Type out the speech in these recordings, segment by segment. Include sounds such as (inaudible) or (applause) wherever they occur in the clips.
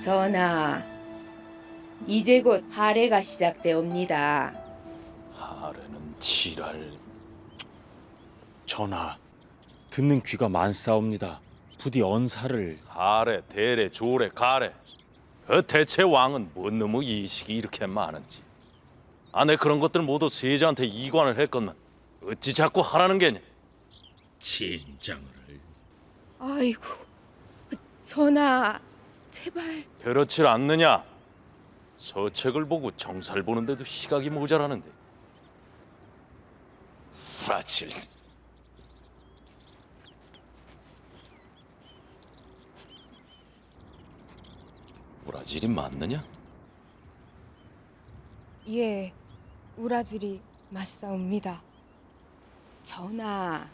전하, 이제 곧 할애가 시작되옵니다. 하래는 지랄. 전하, 듣는 귀가 많사옵니다. 부디 언사를 하래, 대래, 조래, 가래. 그 대체 왕은 뭔 놈의 이식이 이렇게 많은지. 아내 그런 것들 모두 세자한테 이관을 했건만 어찌 자꾸 하라는 게냐? 진장을 아이고, 전하, 제발. 그렇지 않느냐? 서책을 보고 정사를 보는데도 시각이 모자라는데. 후라칠. 우라질이 맞느냐? 예, 우라질이 맞사옵니다. 전하,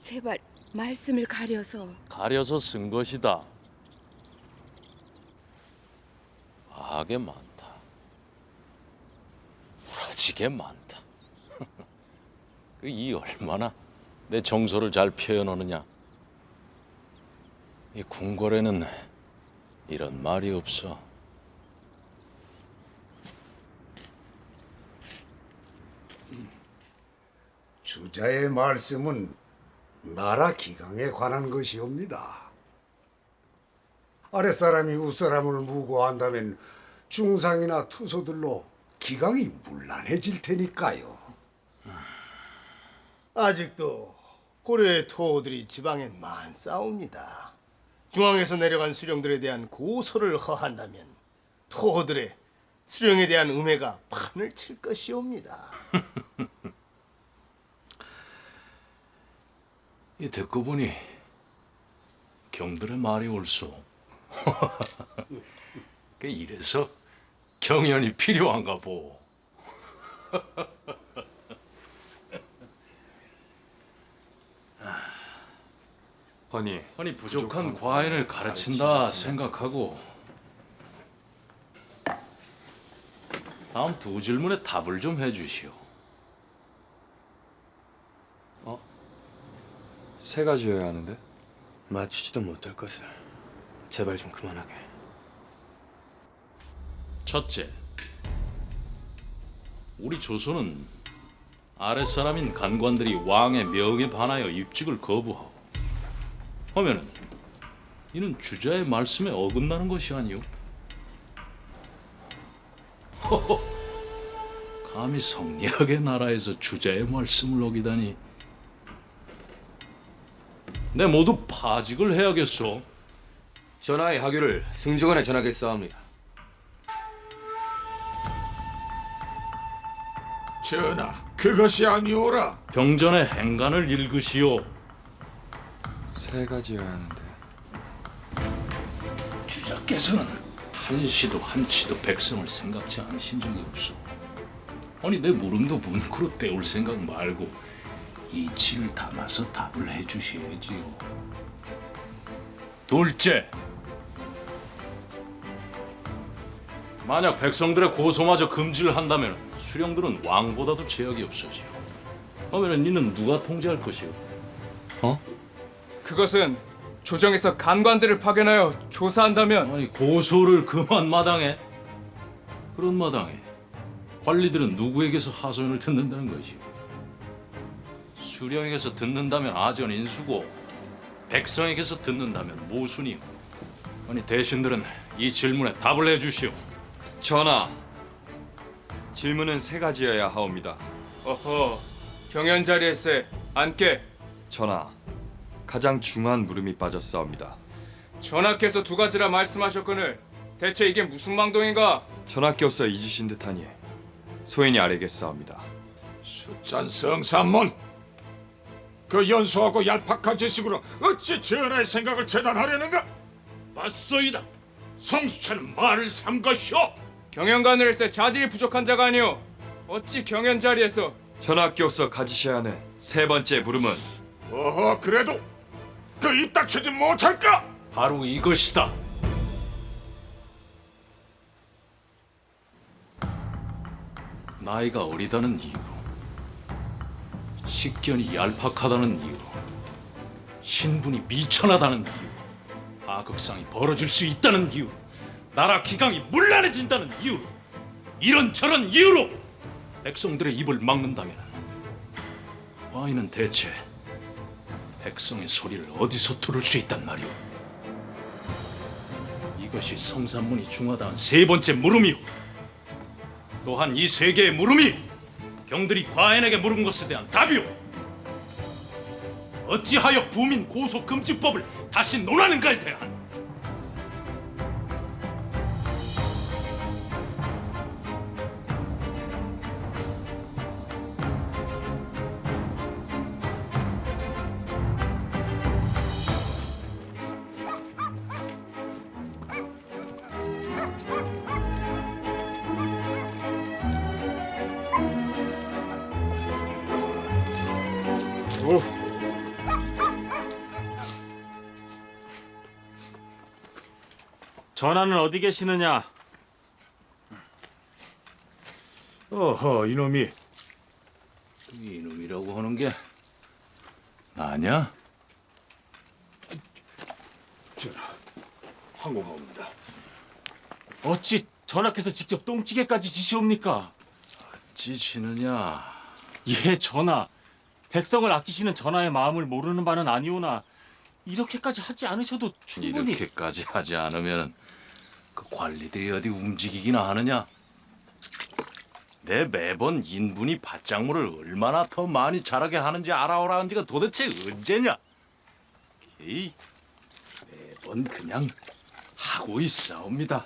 제발 말씀을 가려서 가려서 쓴 것이다. 악에 많다. 우라지게 많다. (laughs) 그이 얼마나 내 정서를 잘 표현하느냐. 이 궁궐에는 이런 말이 없어. 주자의 말씀은 나라 기강에 관한 것이옵니다. 아랫사람이 윗사람을 무고한다면 중상이나 투소들로 기강이 문란해질 테니까요. 아직도 고려의 토호들이 지방엔 많사옵니다. 중앙에서 내려간 수령들에 대한 고소를 허한다면 토호들의 수령에 대한 음해가 판을 칠 것이옵니다. (laughs) 이 듣고 보니 경들의 말이 옳소. (laughs) 그 이래서 경연이 필요한가 보. (laughs) 허니 아니 부족한 과인을 가르친다 생각하고 다음 두 질문에 답을 좀 해주시오. 세 가지여야 하는데 맞추지도 못할 것을 제발 좀 그만하게. 첫째, 우리 조선은 아랫사람인 간관들이 왕의 명에 반하여 입직을 거부하고 하면은 이는 주자의 말씀에 어긋나는 것이 아니오. 허허, 감히 성리학의 나라에서 주자의 말씀을 어기다니. 내 모두 파직을 해야겠소. 전하의 하교를 승정원에 전하겠사옵니다. 전하, 그것이 아니오라. 병전의 행간을 읽으시오. 세 가지여야 하는데 주자께서는 한시도 한치도 백성을 생각지 않으신 적이 없소. 아니 내 물음도 문구로 때울 생각 말고 이치를 담아서 답을 해주셔야지요. 둘째, 만약 백성들의 고소마저 금지를 한다면 수령들은 왕보다도 제약이 없어지요. 그러면 이는 누가 통제할 것이오? 그것은 조정에서 간관들을 파견하여 조사한다면 아니 고소를 그만 마당에? 그런 마당에 관리들은 누구에게서 하소연을 듣는다는 것이오? 수령에게서 듣는다면 아전 인수고 백성에게서 듣는다면 모순이오. 아니 대신들은 이 질문에 답을 해주시오 전하 질문은 세 가지여야 하옵니다 어허 경연 자리에세 앉게 전하 가장 중한 물음이 빠졌사옵니다 전하께서 두 가지라 말씀하셨거늘 대체 이게 무슨 망동인가 전하께서 잊으신 듯하니 소인이 아래겠사옵니다 숫잔 성삼문. 그 연소하고 얄팍한 지식으로 어찌 전하의 생각을 재단하려는가? 맞소이다. 성수차는 말을 삼 것이오. 경연관을세 자질이 부족한 자가 아니오. 어찌 경연 자리에서? 전하께서 가지셔야 하는 세 번째 물음은? 어허, 그래도 그 입 닥치지 못할까? 바로 이것이다. 나이가 어리다는 이유로 식견이 얄팍하다는 이유로 신분이 미천하다는 이유로 하극상이 벌어질 수 있다는 이유로 나라 기강이 문란해진다는 이유로 이런저런 이유로 백성들의 입을 막는다면 와인은 대체 백성의 소리를 어디서 들을 수 있단 말이오? 이것이 성산문이 중하다한 세 번째 물음이오. 또한 이 세 개의 물음이 경들이 과인에게 물은 것에 대한 답이오. 어찌하여 부민 고소 금지법을 다시 논하는가에 대한 전하는 어디 계시느냐? 어허 이놈이 이놈이라고 하는 게 나냐? 황공하옵니다. 어찌 전하께서 직접 똥찌개까지 지시옵니까? 지치느냐? 예, 전하. 백성을 아끼시는 전하의 마음을 모르는 바는 아니오나 이렇게까지 하지 않으셔도 충분히 이렇게까지 하지 않으면 그 관리들이 어디 움직이기나 하느냐? 내 매번 인분이 밭작물을 얼마나 더 많이 자라게 하는지 알아오라는 지가 도대체 언제냐? 이 매번 그냥 하고 있사옵니다.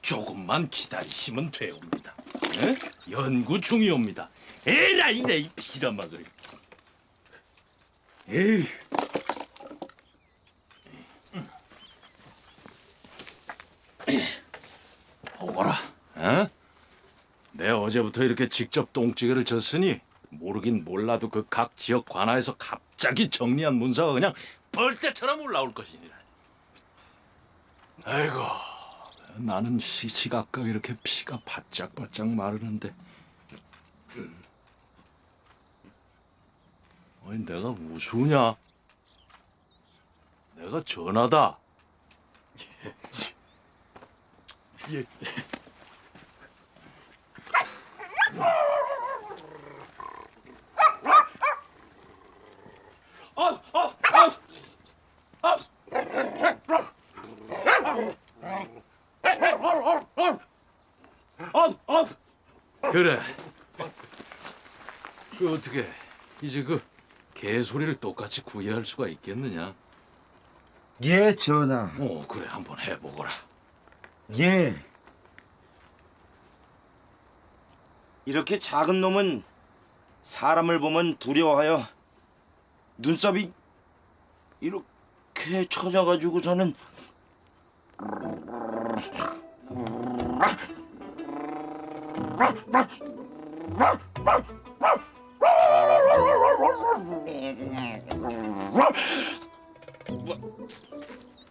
조금만 기다리시면 되옵니다. 에? 연구 중이옵니다. 에라 이래 이 비라마그리. 에이. 보거라. 어? 내 어제부터 이렇게 직접 똥찌개를 졌으니 모르긴 몰라도 그 각 지역 관하에서 갑자기 정리한 문서가 그냥 벌떼처럼 올라올 것이니라. 아이고, 나는 시, 시각각 이렇게 피가 바짝바짝 마르는데. 아니 내가 우수냐? 내가 전하다. 예. 그래. 그 어떻게 이제 그 개소리를 똑같이 구애할 수가 있겠느냐? 예, 전하. 어 그래 한번 해보거라. 예. 이렇게 작은 놈은 사람을 보면 두려워하여 눈썹이 이렇게 쳐져가지고서는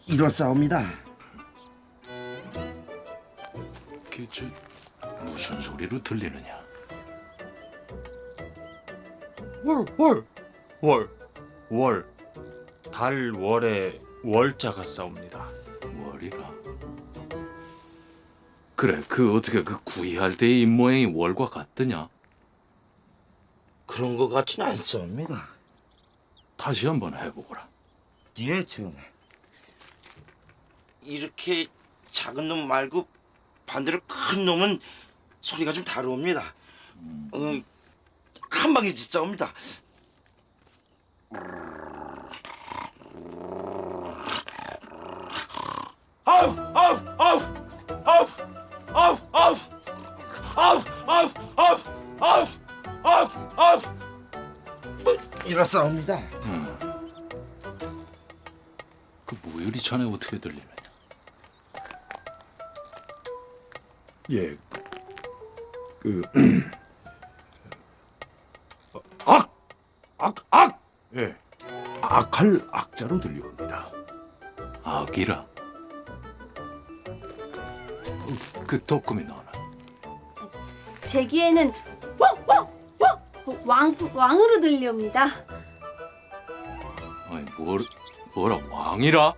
이렇사옵니다. 그저 무슨 소리로 들리느냐? 월, 월, 월, 월. 달 월에 월자가 싸웁니다. 월이라. 그래 그 어떻게 그 구이할 때의 입모양이 월과 같더냐? 그런 것 같지는 않사옵니다. 다시 한번 해보거라. 예, 전하. 이렇게 작은 놈 말고 반대로 큰 놈은 소리가 좀 다르옵니다. 어, 한 방에 짓사옵니다. 아우, 아우, 아우, 아우, 아우, 아우, 아우, 아우, 아우, 아우, 아우, 아우. 뭐, 이렇사옵니다. 그 무열이 전에 어떻게 들리느 예. 그 (clears throat) 악! 악! 악! 예. 악할 악자로 들려옵니다. 악이라. 그 독금이 나오나? 제 귀에는 왕 왕으로 들려옵니다. 아니 뭘 뭐라 왕이라?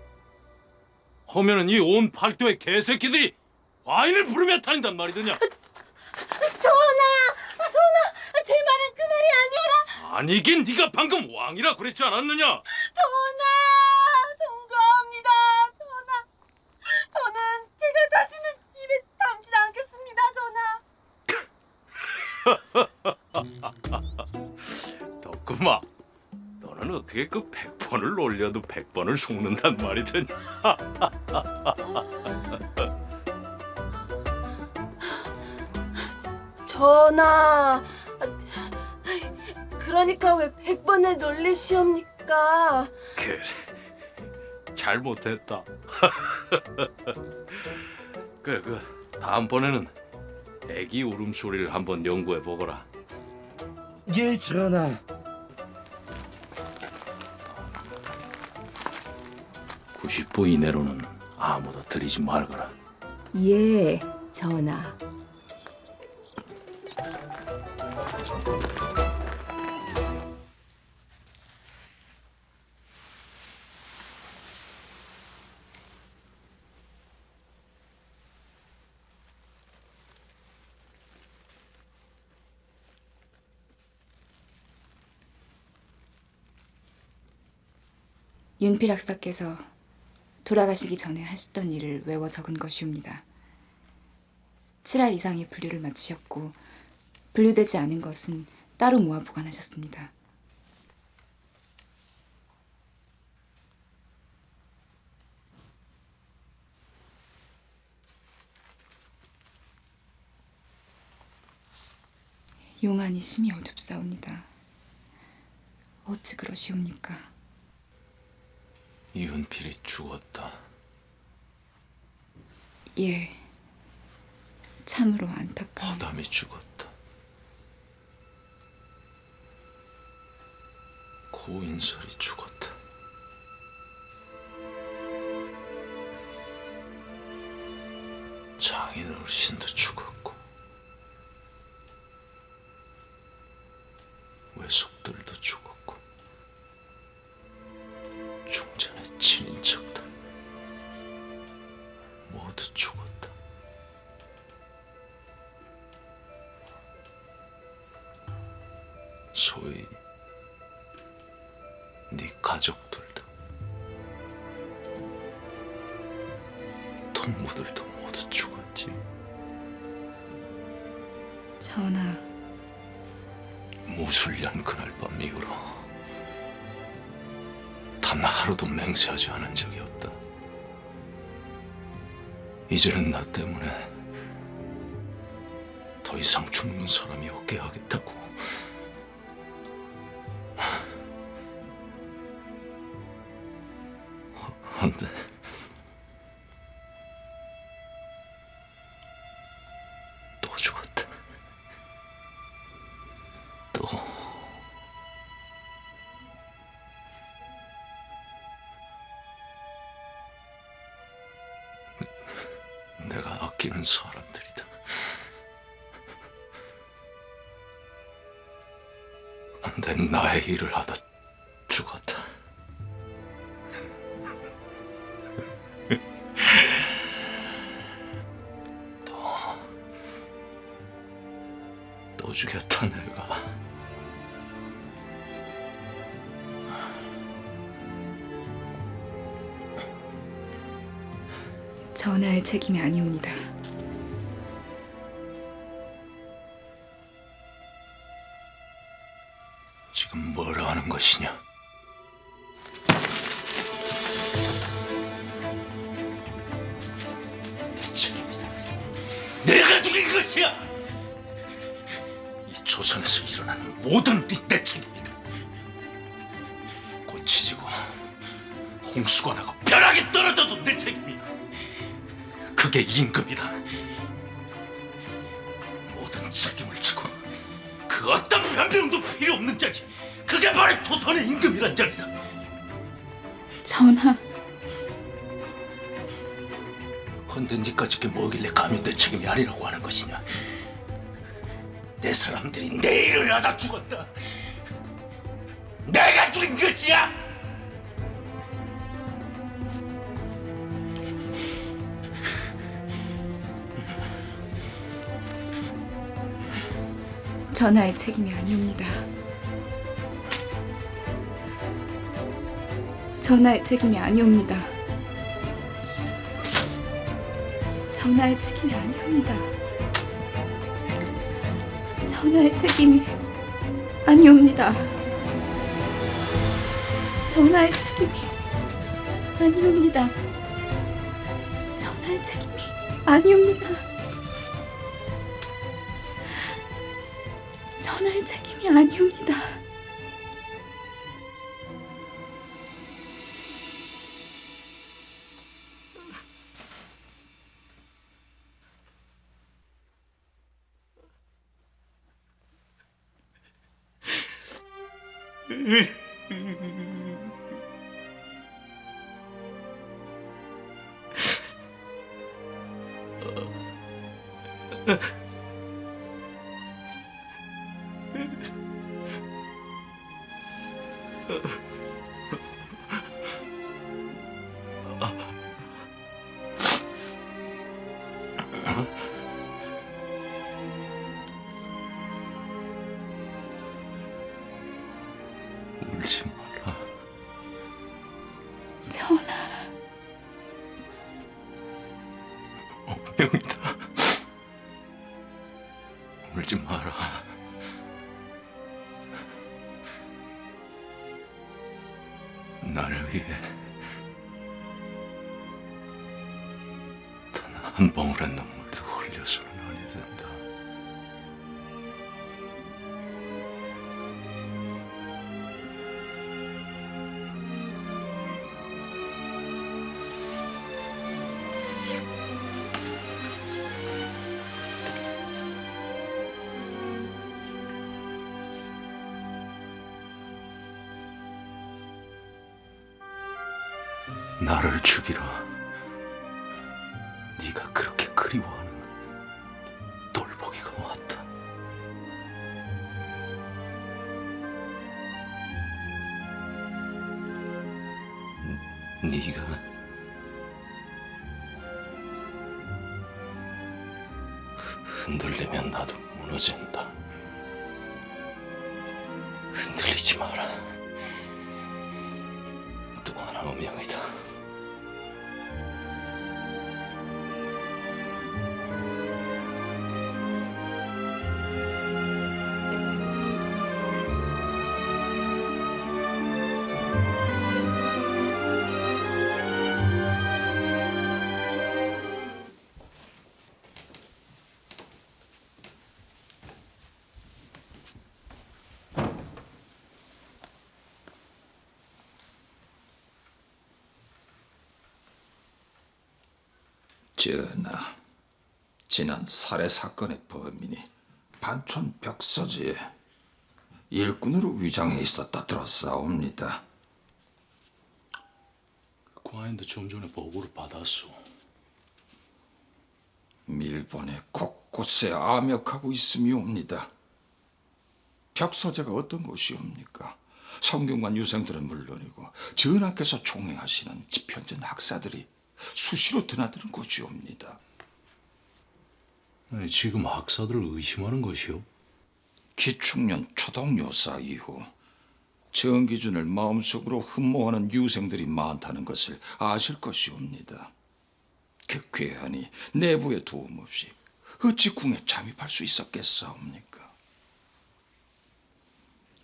하면은 이 온 팔도의 개새끼들이 과인을 부르며 다닌단 말이더냐? 전하! 아, 전하! 제 말은 그 말이 아니오라! 아니긴 네가 방금 왕이라 그랬지 않았느냐? 전하! 송구합니다, 전하! 저는 제가 다시는 입에 담지 않겠습니다, 전하! (laughs) 덕금아, 너는 어떻게 그 백 번을 놀려도 백 번을 속는단 말이더냐? (laughs) 전하! 그러니까 왜 백 번을 놀리시옵니까? 그래, 잘못했다. (laughs) 그래, 그 다음번에는 애기 울음소리를 한번 연구해 보거라. 예, 전하. 90보 이내로는 아무도 들이지 말거라. 예, 전하. 윤필 학사께서 돌아가시기 전에 하시던 일을 외워 적은 것이옵니다. 7할 이상의 분류를 마치셨고 분류되지 않은 것은 따로 모아 보관하셨습니다. 용안이 심히 어둡사옵니다. 어찌 그러시옵니까? 이은필이 죽었다. 예, 참으로 안타까운 허담이 죽었다. 고인설이 죽었다. 장인 어르신도 죽었고 1년 그날 밤 이후로 단 하루도 맹세하지 않은 적이 없다. 이제는 나 때문에 더 이상 죽는 사람이 없게 하겠다고. 안돼. 일을 하다 죽었다. (laughs) 또, 또 죽였다 내가. 전하의 책임이 아니옵니다. 변명도 필요 없는 자리. 그게 바로 조선의 임금이란 자리다. 전하, 헌데 니까지 게 뭐길래 감히 내 책임이 아니라고 하는 것이냐? 내 사람들이 내 일을 하다 죽었다. 내가 죽인 것이야. 전하의 책임이 아니옵니다. 전하의 책임이 아니옵니다. 전하의 책임이 아니옵니다. 전하의 책임이 아니옵니다. 전하의 책임이 아니옵니다. 전하의 책임이 아니옵니다. 전하의 책임이 아니옵니다. (laughs) (laughs) 울지 마라. 전하, 운명이다. 울지 마라. 나를 위해 단 한 방울의 눈물 나를 죽이라. 전하, 지난 살해 사건의 범인이 반촌 벽서지에 일꾼으로 위장해 있었다 들었사옵니다. 과인도 좀 전에 보고를 받았소. 밀본에 곳곳에 암역하고 있음이옵니다. 벽서재가 어떤 것이옵니까? 성균관 유생들은 물론이고 전하께서 총행하시는 집현전 학사들이 수시로 드나드는 곳이옵니다. 아니, 지금 학사들을 의심하는 것이요? 기축년 초동요사 이후 정기준을 마음속으로 흠모하는 유생들이 많다는 것을 아실 것이옵니다. 그 괴한이 내부의 도움 없이 어찌 궁에 잠입할 수 있었겠사옵니까?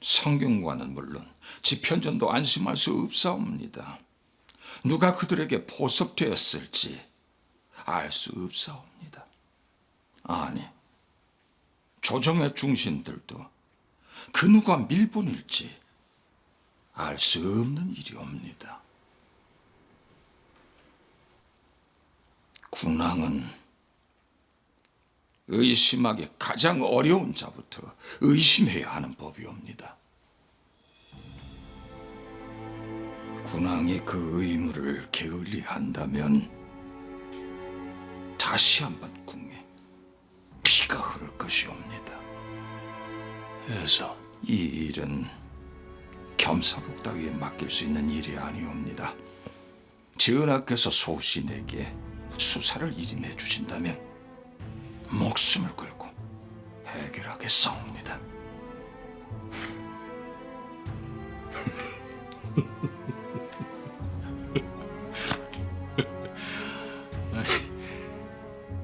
성균관은 물론 집현전도 안심할 수 없사옵니다. 누가 그들에게 포섭되었을지 알 수 없사옵니다. 아니, 조정의 중신들도 그 누가 밀본일지 알 수 없는 일이옵니다. 군왕은 의심하기 가장 어려운 자부터 의심해야 하는 법이옵니다. 군왕이 그 의무를 게을리한다면 다시 한번 궁에 피가 흐를 것이옵니다. 해서 이 일은 겸사복 따위에 맡길 수 있는 일이 아니옵니다. 전하께서 소신에게 수사를 일임해 주신다면 목숨을 걸고 해결하겠사옵니다. (laughs)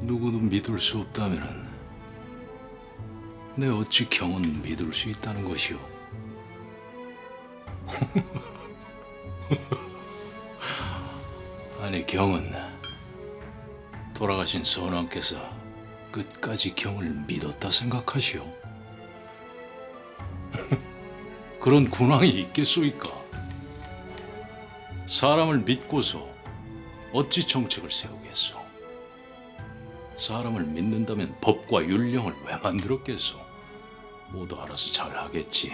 누구도 믿을 수 없다면은 내 어찌 경은 믿을 수 있다는 것이오? (laughs) 아니 경은 돌아가신 선왕께서 끝까지 경을 믿었다 생각하시오? (laughs) 그런 군왕이 있겠소이까? 사람을 믿고서 어찌 정책을 세우겠소? 사람을 믿는다면 법과 율령을 왜 만들었겠소? 모두 알아서 잘 하겠지.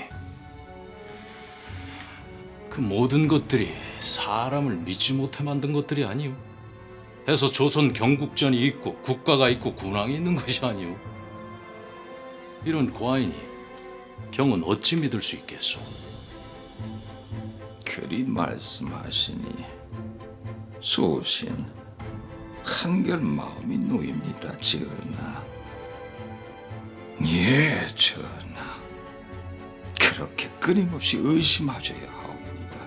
그 모든 것들이 사람을 믿지 못해 만든 것들이 아니오. 해서 조선 경국전이 있고 국가가 있고 군왕이 있는 것이 아니오. 이런 과인이 경은 어찌 믿을 수 있겠소? 그리 말씀하시니 소신 한결 마음이 놓입니다, 전하. 예, 전하. 그렇게 끊임없이 의심하셔야 하옵니다.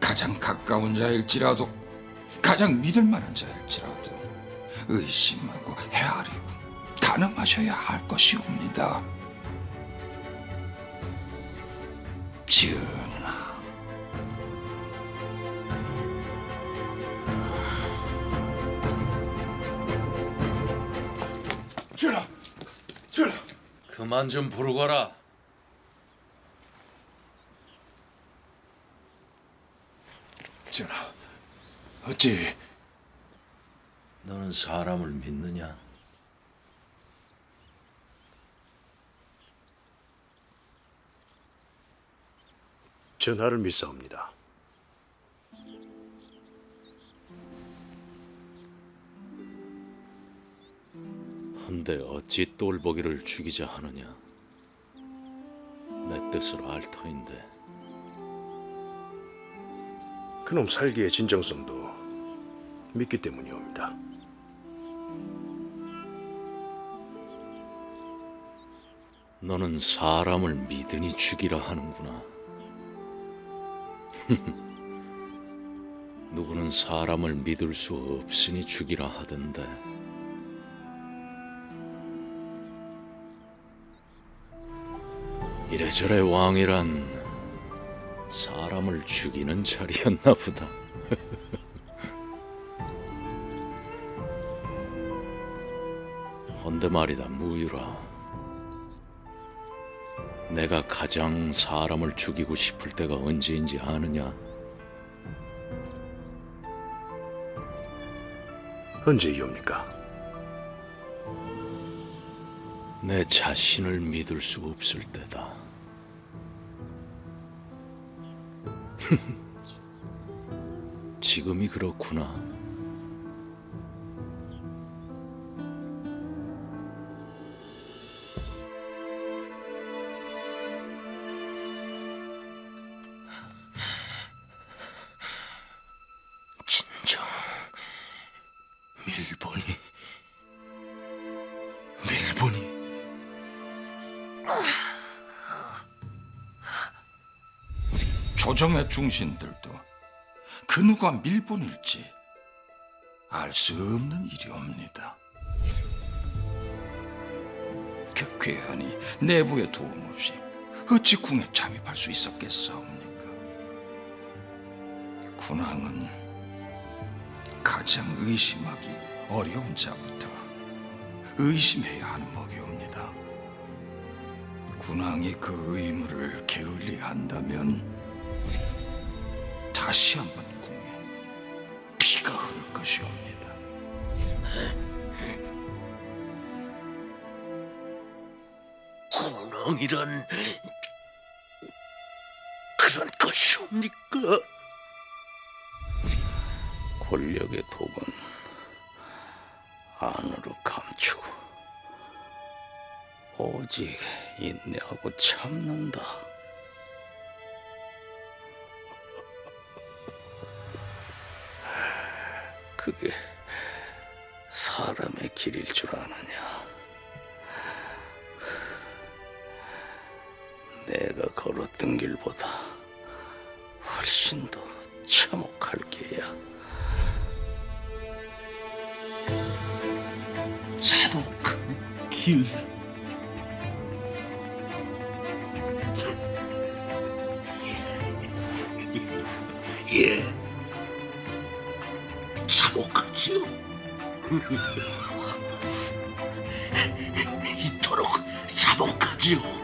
가장 가까운 자일지라도, 가장 믿을 만한 자일지라도 의심하고 헤아리고 가늠하셔야 할 것이옵니다. 전 그만 좀 부르거라. 전하, 어찌 너는 사람을 믿느냐? 전하를 믿사옵니다. 헌데 어찌 똘보기를 죽이자 하느냐? 내 뜻을 알 터인데 그놈 살기의 진정성도 믿기 때문이옵니다. 너는 사람을 믿으니 죽이라 하는구나. (laughs) 누구는 사람을 믿을 수 없으니 죽이라 하던데. 이래저래 왕이란 사람을 죽이는 자리였나 보다. (laughs) 헌데 말이다, 무유라. 내가 가장 사람을 죽이고 싶을 때가 언제인지 아느냐? 언제이옵니까? 내 자신을 믿을 수 없을 때다. (laughs) 지금이 그렇구나. 조정의 중신들도 그 누가 밀본일지 알 수 없는 일이옵니다. 그 괴한이 내부의 도움 없이 어찌 궁에 잠입할 수 있었겠사옵니까? 군왕은 가장 의심하기 어려운 자부터 의심해야 하는 법이옵니다. 군왕이 그 의무를 게을리 한다면 다시 한번 궁에 피가 흐를 것이옵니다. 군왕이란 그런 것이옵니까? 권력의 독은 안으로 감추고 오직 인내하고 참는다. 그게 사람의 길일 줄 아느냐? 내가 걸었던 길보다 훨씬 더 참혹할 게야. 참혹 길. 예. 예. 참혹하지요. (laughs) 이토록 참혹하지요.